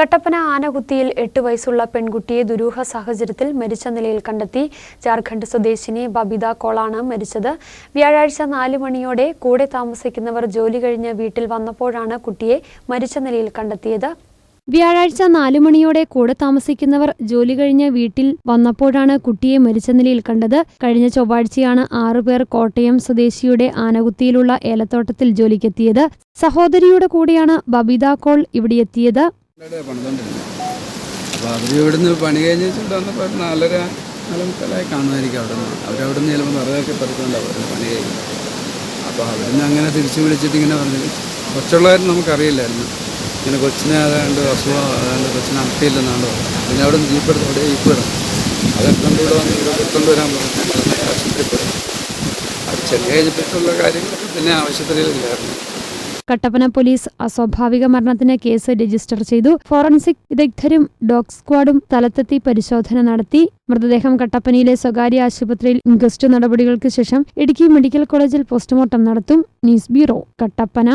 കട്ടപ്പന ആനകുത്തിയിൽ എട്ട് വയസ്സുള്ള പെൺകുട്ടിയെ ദുരൂഹ സാഹചര്യത്തിൽ മരിച്ച നിലയിൽ കണ്ടെത്തി. ജാർഖണ്ഡ് സ്വദേശിനി ബബിത കോളാണ് മരിച്ചത്. വ്യാഴാഴ്ച നാല് മണിയോടെ കൂടെ താമസിക്കുന്നവർ ജോലി കഴിഞ്ഞ് വീട്ടിൽ വന്നപ്പോഴാണ് കുട്ടിയെ മരിച്ച നിലയിൽ കണ്ടെത്തിയത്. വ്യാഴാഴ്ച മണിയോടെ കൂടെ താമസിക്കുന്നവർ ജോലി കഴിഞ്ഞ് വീട്ടിൽ വന്നപ്പോഴാണ് കുട്ടിയെ മരിച്ച നിലയിൽ കണ്ടത്. കഴിഞ്ഞ ചൊവ്വാഴ്ചയാണ് ആറുപേർ കോട്ടയം സ്വദേശിയുടെ ആനകുത്തിയിലുള്ള ഏലത്തോട്ടത്തിൽ ജോലിക്കെത്തിയത്. സഹോദരിയുടെ കൂടെയാണ് ബബിത കോൾ ഇവിടെയെത്തിയത് ഇവിടെ പണിതുകൊണ്ടിരുന്നത് അപ്പോൾ അവർ ഇവിടുന്ന് പണി കഴിഞ്ഞ് വെച്ചിട്ട് നാലര നാല് മുക്കാലായി കാണുമായിരിക്കും അവിടെ നിന്ന് അവരവിടെ നിന്ന് ചിലപ്പോൾ നിറയൊക്കെ പറിച്ചുകൊണ്ടാവും അവർ പണി കഴിഞ്ഞ്. അപ്പോൾ അവിടുന്ന് അങ്ങനെ തിരിച്ചു വിളിച്ചിട്ട് ഇങ്ങനെ പറഞ്ഞു. കൊച്ചുള്ളവരും നമുക്കറിയില്ലായിരുന്നു. ഇങ്ങനെ കൊച്ചിനെ അതാണ്ട് അസുഖം അതാണ്ട് കൊച്ചിനെ അർത്ഥയില്ലെന്നാണ് പറഞ്ഞത്. പിന്നെ അവിടെ നിന്ന് ജീപ്പെടുത്ത് അവിടെ ജീപ്പ് കിടന്നു അതെടുത്തോണ്ട് ഇവിടെ വന്ന് ഇവിടെ എടുത്തോണ്ട് വരാൻ പറഞ്ഞു ഞങ്ങൾ ആശുപത്രി പോയി. അത് ചെറിയ കഴിഞ്ഞിട്ടുള്ള കാര്യങ്ങളൊക്കെ പിന്നെ ആശുപത്രിയിലില്ലായിരുന്നു കട്ടപ്പന പോലീസ് അസ്വാഭാവിക മരണത്തിന് കേസ് രജിസ്റ്റർ ചെയ്തു. ഫോറൻസിക് വിദഗ്ധരും ഡോഗ് സ്ക്വാഡും സ്ഥലത്തെത്തി പരിശോധന നടത്തി. മൃതദേഹം കട്ടപ്പനയിലെ സ്വകാര്യ ആശുപത്രിയിൽ ഇൻക്വസ്റ്റ് നടപടികൾക്ക് ശേഷം ഇടുക്കി മെഡിക്കൽ കോളേജിൽ പോസ്റ്റ്മോർട്ടം നടത്തും. News bureau Kattappana.